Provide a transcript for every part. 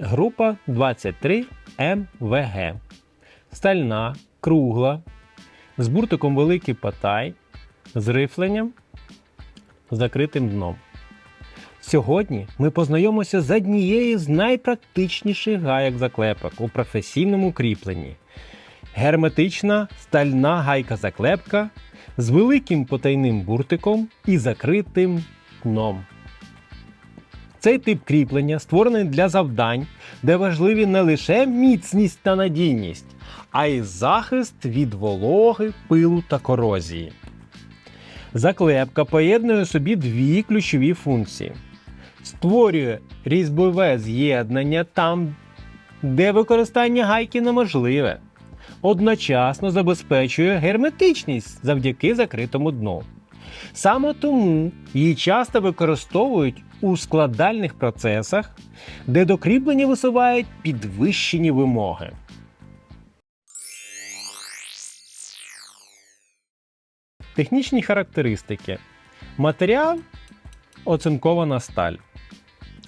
Група 23 МВГ. Стальна, кругла, з буртиком великий патай, з рифленням, закритим дном. Сьогодні ми познайомимося з однією з найпрактичніших гайок заклепок у професійному кріпленні. Герметична стальна гайка-заклепка з великим потайним буртиком і закритим дном. Цей тип кріплення створений для завдань, де важливі не лише міцність та надійність, а й захист від вологи, пилу та корозії. Заклепка поєднує собі дві ключові функції: створює різьбове з'єднання там, де використання гайки неможливе, одночасно забезпечує герметичність завдяки закритому дну. Саме тому її часто використовують у складальних процесах, де до кріплення висувають підвищені вимоги. Технічні характеристики. Матеріал оцинкована сталь.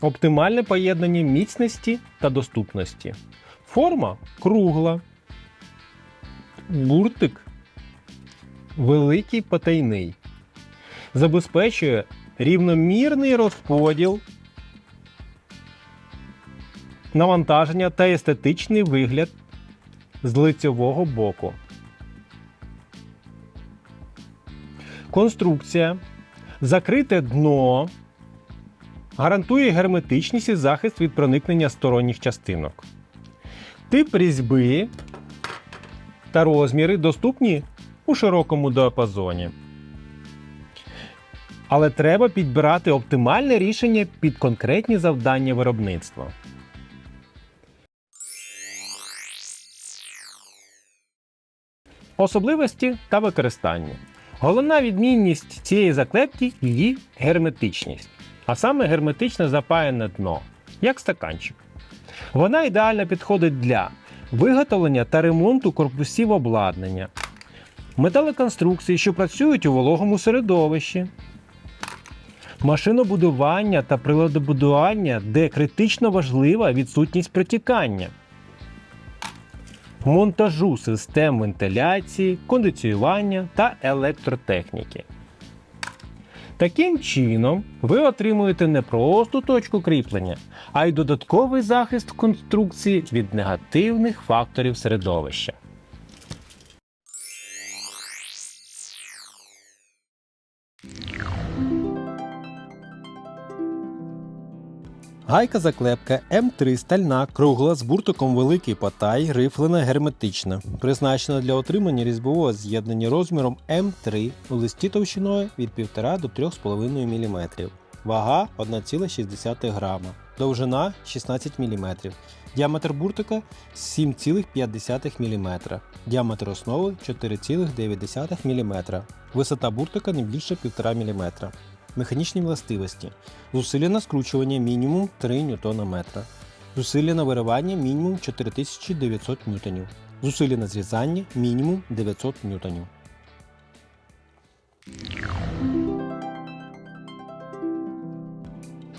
Оптимальне поєднання міцності та доступності. Форма кругла. Буртик великий потайний. Забезпечує рівномірний розподіл навантаження та естетичний вигляд з лицьового боку. Конструкція. Закрите дно гарантує герметичність і захист від проникнення сторонніх частинок. Тип різьби та розміри доступні у широкому діапазоні. Але треба підбирати оптимальне рішення під конкретні завдання виробництва. Особливості та використання. Головна відмінність цієї заклепки її герметичність, а саме герметичне запаяне дно, як стаканчик. Вона ідеально підходить для виготовлення та ремонту корпусів обладнання, металоконструкцій, що працюють у вологому середовищі, машинобудування та приладобудування, де критично важлива відсутність протікання, монтажу систем вентиляції, кондиціювання та електротехніки. Таким чином, ви отримуєте не просто точку кріплення, а й додатковий захист конструкції від негативних факторів середовища. Гайка заклепка М3 стальна, кругла з буртиком великий потай, рифлена герметична, призначена для отримання різьбового з'єднання розміром М3 у листі товщиною від 1,5 до 3,5 мм. Вага 1,6 грама, довжина 16 мм, діаметр буртика 7,5 мм, діаметр основи 4,9 мм, висота буртика не більше 1,5 мм. Механічні властивості. Зусилля на скручування мінімум 3 Нм. Зусилля на виривання мінімум 4900 Н. Зусилля на зрізання мінімум 900 Н.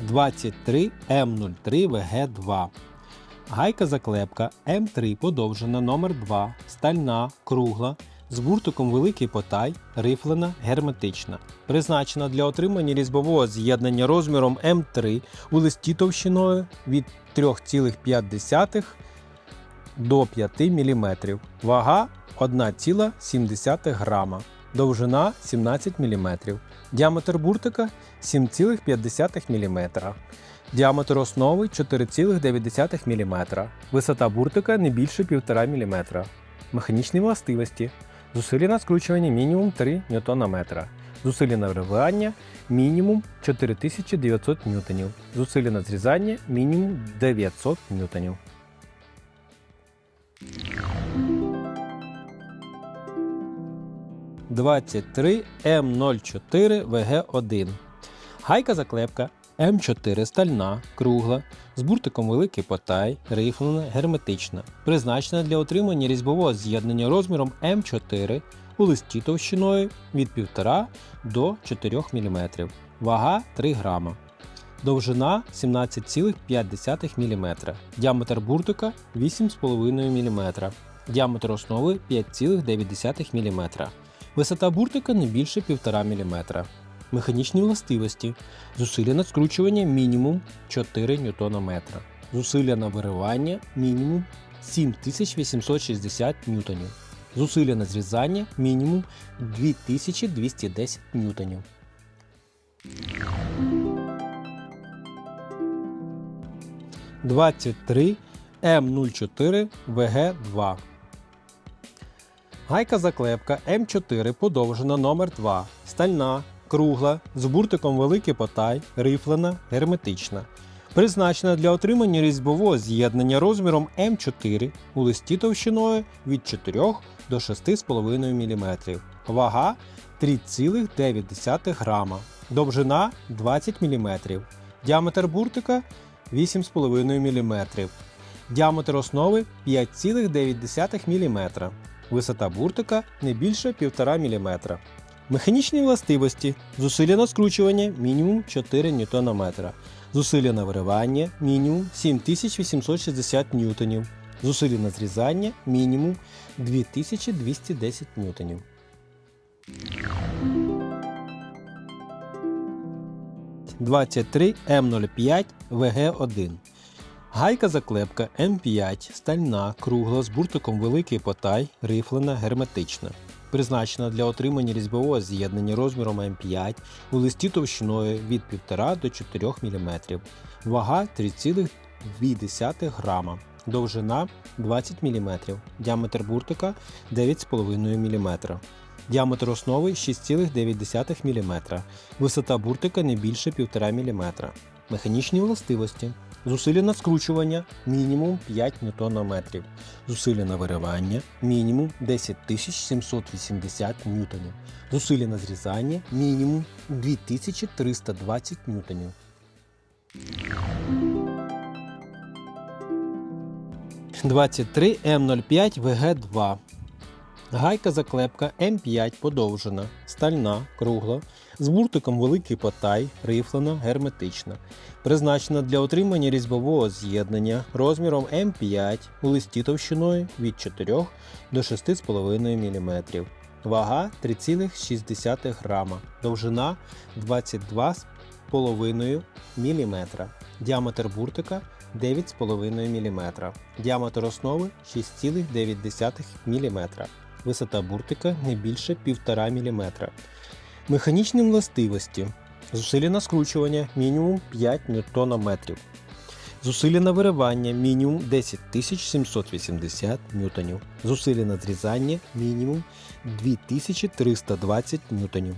Двадцять М03 ВГ2 Гайка заклепка М3 подовжена номер 2 стальна, кругла, з буртиком великий потай, рифлена, герметична. Призначена для отримання різьбового з'єднання розміром М3 у листі товщиною від 3,5 до 5 мм. Вага 1,7 грама. Довжина 17 мм. Діаметр буртика 7,5 мм. Діаметр основи 4,9 мм. Висота буртика не більше 1,5 мм. Механічні властивості. Зусилля на скручування мінімум 3 Нм. Зусилля на вривання мінімум 4900 Н. Зусилля на зрізання мінімум 900 Н. Двадцять М04 ВГ1 Гайка заклепка М4 стальна, кругла, з буртиком великий потай, рифлена, герметична, призначена для отримання різьбового з'єднання розміром М4 у листі товщиною від 1,5 до 4 мм. Вага 3 грама. довжина 17,5 мм, діаметр буртика 8,5 мм, діаметр основи 5,9 мм, висота буртика не більше 1,5 мм. Механічні властивості. Зусилля на скручування мінімум 4 Нм. Зусилля на виривання мінімум 7860 ньютонів. Зусилля на зрізання мінімум 2210 ньютонів. Двадцять три М04 ВГ2 Гайка заклепка М4 подовжена номер 2 стальна, кругла, з буртиком великий потай, рифлена, герметична. Призначена для отримання різьбового з'єднання розміром М4 у листі товщиною від 4 до 6,5 мм. Вага 3,9 грама. Довжина 20 мм. Діаметр буртика 8,5 мм. Діаметр основи 5,9 мм. Висота буртика не більше 1,5 мм. Механічні властивості. Зусилля на скручування мінімум 4 Нм. Зусилля на виривання мінімум 7860 ньютонів. Зусилля на зрізання мінімум 2210 ньютонів. – М05 ВГ1 Гайка заклепка М5 стальна, кругла з буртиком великий потай, рифлена, герметична. Призначена для отримання різьбового з'єднання розміром М5 у листі товщиною від 1,5 до 4 мм. Вага 3,2 грама. Довжина 20 мм. Діаметр буртика 9,5 мм. Діаметр основи 6,9 мм. Висота буртика не більше 1,5 мм. Механічні властивості. Зусилля на скручування мінімум 5 Нм. Зусилля на виривання мінімум 10780 ньютонів. Зусилля на зрізання мінімум 2320 ньютонів. Двадцять М05 ВГ2 Гайка заклепка М5 подовжена, стальна, кругла, з буртиком великий потай, рифлена, герметична. Призначена для отримання різьбового з'єднання розміром М5 у листі товщиною від 4 до 6,5 мм. Вага 3,6 грама. Довжина 22,5 мм. Діаметр буртика 9,5 мм. Діаметр основи 6,9 мм. Висота буртика не більше 1,5 мм. Механічні властивості. Зусилля на скручування мінімум 5 Нм. Зусилля на виривання мінімум 10780 ньютонів. Зусилля на зрізання мінімум 2320 ньютонів.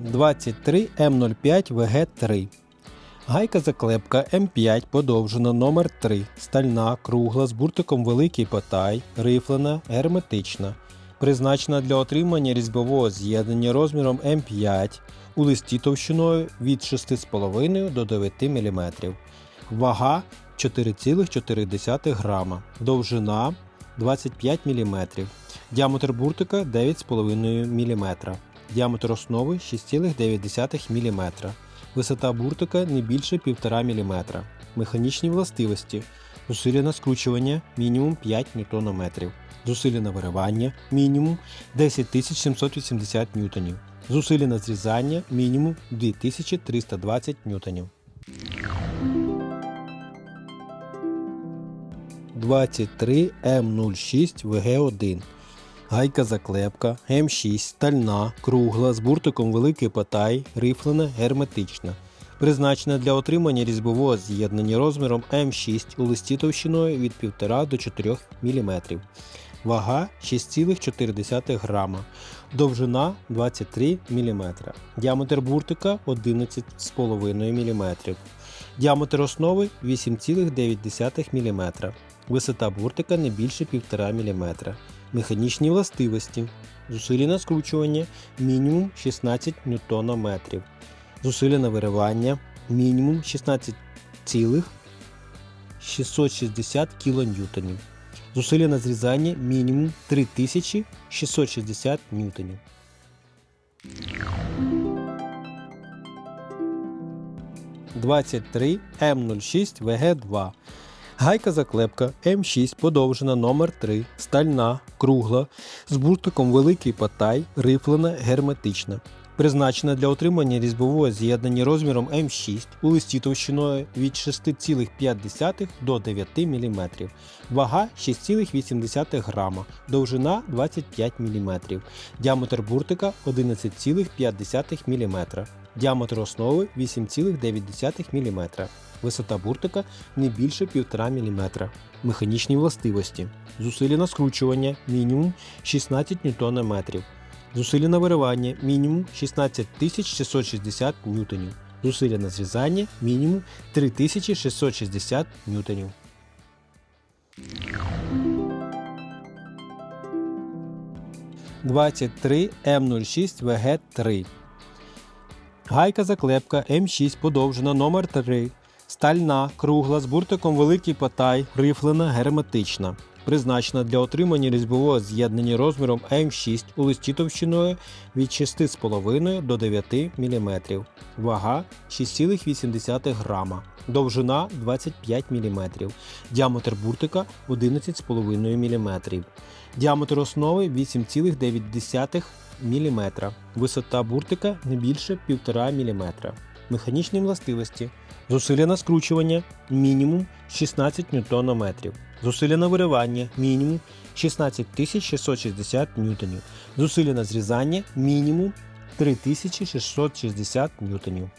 Двадцять М05 ВГ3 Гайка заклепка М5 подовжена номер 3 стальна, кругла з буртиком великий потай, рифлена, герметична. Призначена для отримання різьбового з'єднання розміром М5 у листі товщиною від 6,5 до 9 мм. Вага 4,4 грама. Довжина 25 мм. Діаметр буртика 9,5 мм. Діаметр основи 6,9 мм. Висота буртика не більше 1,5 мм. Механічні властивості. Зусилля на скручування мінімум 5 Нм. Зусилля на виривання мінімум 10780 ньютонів. Зусилля на зрізання мінімум 2320 ньютонів. 23 М06 ВГ1 Гайка заклепка М6 стальна, кругла з буртиком великий потай, рифлена, герметична. Призначена для отримання різьбового з'єднання розміром М6 у листі товщиною від 1,5 до 4 мм. Вага 6,4 грама. Довжина 23 мм. Діаметр буртика 11,5 мм. Діаметр основи 8,9 мм. Висота буртика не більше 1,5 мм. Механічні властивості. Зусилля на скручування мінімум 16 Нм. Зусилля на виривання мінімум 16,660 кН. Зусилля на зрізання мінімум 3660 Н. – 23 М06 ВГ2 Гайка заклепка М6 подовжена номер 3 стальна, кругла, з буртиком великий патай, рифлена, герметична. Призначена для отримання різьбового з'єднання розміром М6 у листі товщиною від 6,5 до 9 мм, вага 6,8 грама, довжина 25 мм, діаметр буртика 11,5 мм, діаметр основи 8,9 мм, висота буртика не більше 1,5 мм. Механічні властивості. Зусилля на скручування мінімум 16 Нм. Зусилля на виривання мінімум 16 660 ньютонів. Зусилля на зрізання мінімум 3660 ньютонів. «23 М06 ВГ3 Гайка заклепка М6 подовжена номер 3 Стальна, кругла з буртиком великий патай, рифлена, герметична. Призначена для отримання різьбового з'єднання розміром М6 у листі товщиною від 6,5 до 9 мм. Вага 6,8 грама. Довжина 25 мм. Діаметр буртика 11,5 мм. Діаметр основи 8,9 мм. Висота буртика не більше 1,5 мм. Механічні властивості. Зусилля на скручування мінімум 16 Нм. Зусилля на виривання мінімум 16 660 ньютонів. Зусилля на зрізання мінімум 3660 ньютонів.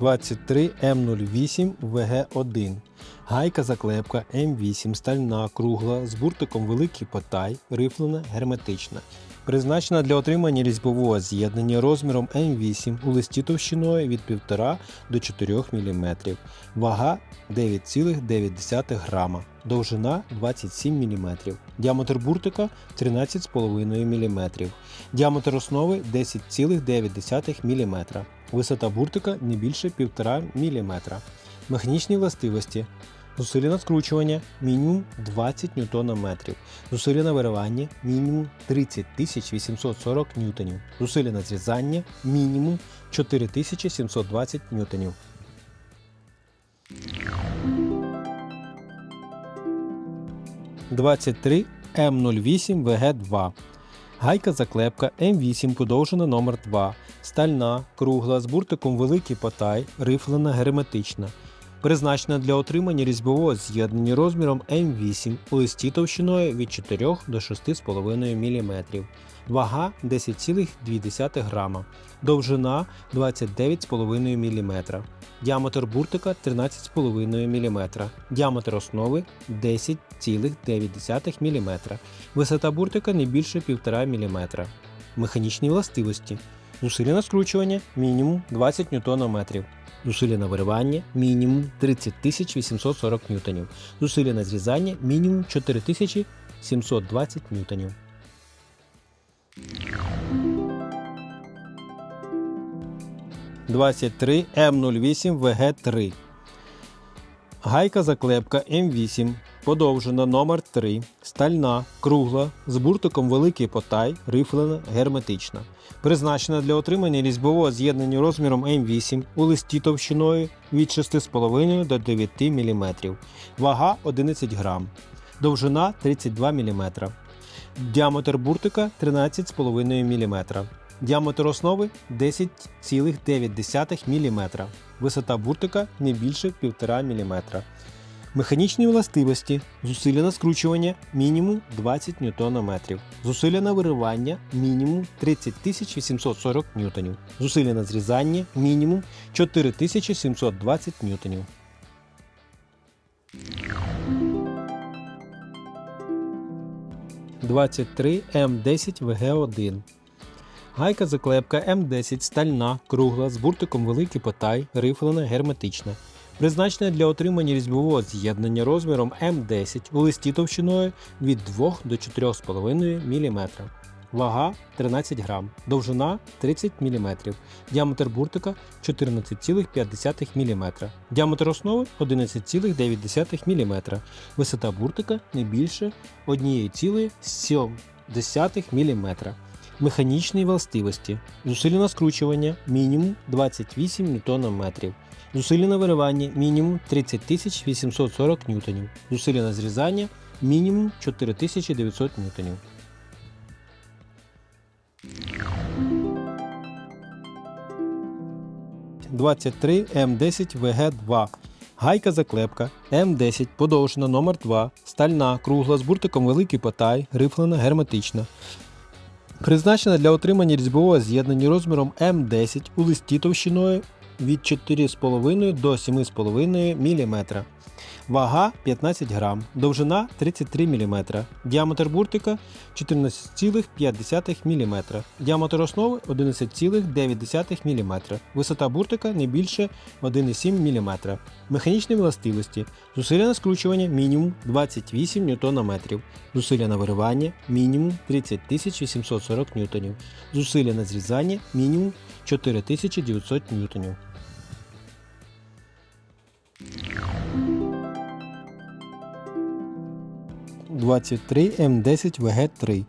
«23 М08 ВГ1 Гайка заклепка М8 стальна кругла з буртиком великий потай, рифлена, герметична. Призначена для отримання різьбового з'єднання розміром М8 у листі товщиною від 1,5 до 4 мм. Вага 9,9 грама. Довжина 27 мм. Діаметр буртика 13,5 мм. Діаметр основи 10,9 мм. Висота буртика не більше 1,5 мм. Механічні властивості. Зусилля на скручування мінімум 20 Нм. Зусилля на виривання мінімум 30 840 ньютонів. Зусилля на зрізання мінімум 4720 ньютонів. «23 М08 ВГ2 Гайка заклепка М8 подовжена номер 2 стальна, кругла з буртиком великий потай, рифлена, герметична. Призначена для отримання різьбового з'єднання розміром М8 у листі товщиною від 4 до 6,5 мм. Вага 10,2 грама. Довжина 29,5 мм. Діаметр буртика 13,5 мм. Діаметр основи 10,9 мм. Висота буртика не більше 1,5 мм. Механічні властивості. Зусилля на скручування мінімум 20 Нм. Зусилля на виривання мінімум 30 840 ньютонів. Зусилля на зрізання мінімум 4720 ньютонів. «23 М08 ВГ3 Гайка заклепка М8 подовжена номер 3 стальна, кругла, з буртиком великий потай, рифлена, герметична. Призначена для отримання різьбового з'єднання розміром М8 у листі товщиною від 6,5 до 9 мм. Вага 11 грам. Довжина 32 мм. Діаметр буртика 13,5 мм. Діаметр основи 10,9 мм. Висота буртика не більше 1,5 мм. Механічні властивості. Зусилля на скручування мінімум 20 Нм. Зусилля на виривання мінімум 30 840 ньютонів. Зусилля на зрізання мінімум 4720 ньютонів. «23 М10 ВГ1 Гайка заклепка М10 стальна, кругла з буртиком великий потай, рифлена, герметична. Призначена для отримання різьбового з'єднання розміром М10 у листі товщиною від 2 до 4,5 мм. Вага 13 грам, довжина 30 мм, діаметр буртика 14,5 мм, діаметр основи 11,9 мм, висота буртика не більше 1,7 мм. Механічні властивості. Зусилля на скручування мінімум 28 Нм. Зусилля на виривання мінімум 30 840 Н. Зусилля на зрізання мінімум 4900 Н. «23 М10 ВГ2. Гайка заклепка М10 подовжена номер 2 стальна, кругла з буртиком великий потай, рифлена, герметична. Призначена для отримання різьбового з'єднання розміром М10 у листі товщиною від 4,5 до 7,5 мм. Вага 15 грам, довжина 33 мм, діаметр буртика 14,5 мм, діаметр основи 11,9 мм, висота буртика не більше 1,7 мм. Механічні властивості. Зусилля на скручування мінімум 28 Нм, зусилля на виривання мінімум 30 840 Н, зусилля на зрізання мінімум 4900 Н. «23 М10 ВГ3.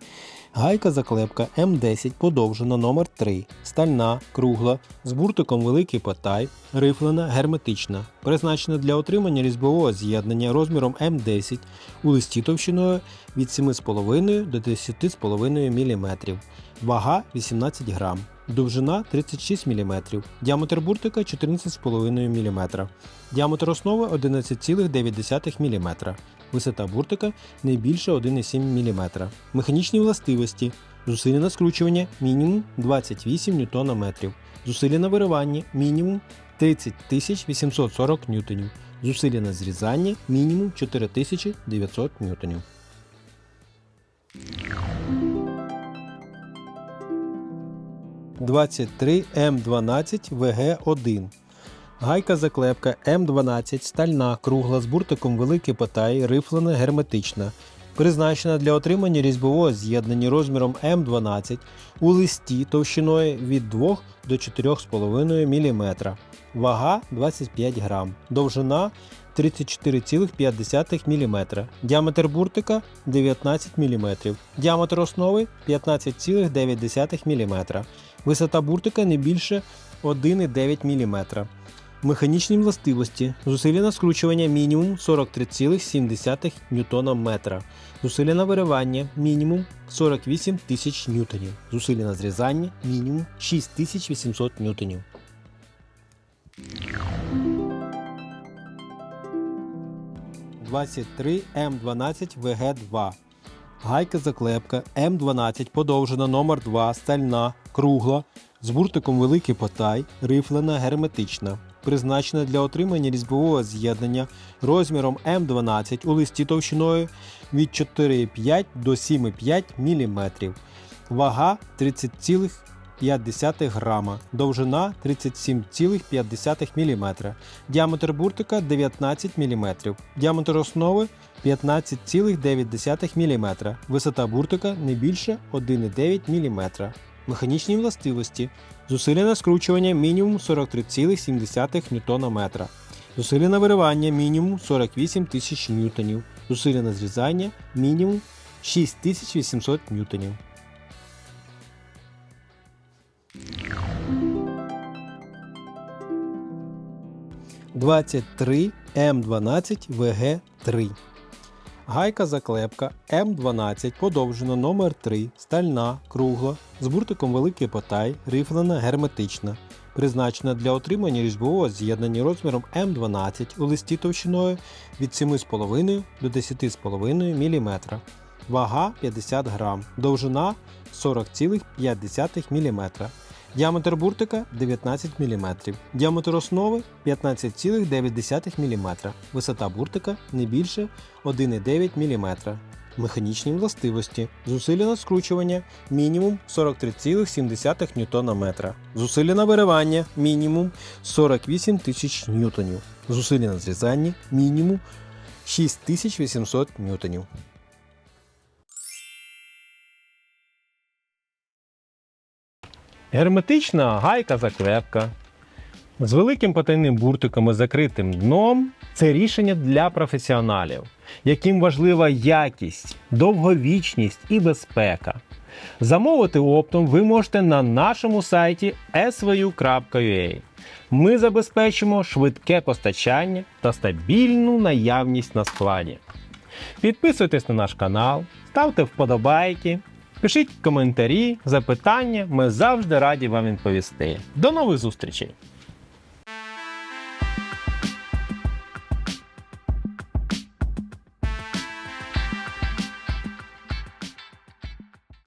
Гайка заклепка М10 подовжена номер 3 стальна, кругла, з буртиком великий потай, рифлена, герметична, призначена для отримання різьбового з'єднання розміром М10 у листі товщиною від 7,5 до 10,5 мм, вага 18 грам, довжина 36 мм, діаметр буртика 14,5 мм, діаметр основи 11,9 мм. Висота буртика не більше 1,7 мм. Механічні властивості. Зусилля на скручування мінімум 28 Нм. Зусилля на виривання мінімум 30 840 Н. Зусилля на зрізання мінімум 4900 Н. «23 М12 ВГ1 Гайка заклепка М12 стальна, кругла з буртиком великий потай, рифлена, герметична. Призначена для отримання різьбового з'єднання розміром М12 у листі товщиною від 2 до 4,5 мм. Вага 25 грам. Довжина 34,5 мм. Діаметр буртика 19 мм. Діаметр основи 15,9 мм. Висота буртика не більше 1,9 мм. Механічні властивості. Зусилля на скручування мінімум 43,7 Нм. Зусилля на виривання мінімум 48 тисяч ньютонів. Зусилля на зрізання мінімум 6800 ньютонів. «23 М12 ВГ2 Гайка заклепка М12 подовжена номер 2 стальна, кругла, з буртиком великий потай, рифлена, герметична. Призначена для отримання різьбового з'єднання розміром М12 у листі товщиною від 4,5 до 7,5 мм. Вага 30,5 грама, довжина 37,5 мм, діаметр буртика 19 мм, діаметр основи 15,9 мм, висота буртика не більше 1,9 мм. Механічні властивості. Зусилля скручування мінімум 43,7 Нм. Зусилля на виривання мінімум 48 тисяч ньютонів. Зусилля зрізання мінімум 6800 ньютонів. «23 М12 ВГ3 Гайка заклепка М12 подовжена номер 3 стальна, кругла, з буртиком великий потай, рифлена, герметична. Призначена для отримання різьбового з'єднання розміром М12 у листі товщиною від 7,5 до 10,5 мм. Вага 50 грам, довжина 40,5 мм. Діаметр буртика 19 мм. Діаметр основи 15,9 мм. Висота буртика не більше 1,9 мм. Механічні властивості. Зусилля на скручування мінімум 43,7 Нм. Зусилля на виривання мінімум 48 тисяч ньютонів. Зусилля на зрізання мінімум 6800 ньютонів. Герметична гайка заклепка з великим потайним буртиком і закритим дном це рішення для професіоналів, яким важлива якість, довговічність і безпека. Замовити оптом ви можете на нашому сайті svu.ua. Ми забезпечимо швидке постачання та стабільну наявність на складі. Підписуйтесь на наш канал, ставте вподобайки, пишіть коментарі, запитання. Ми завжди раді вам відповісти. До нових зустрічей!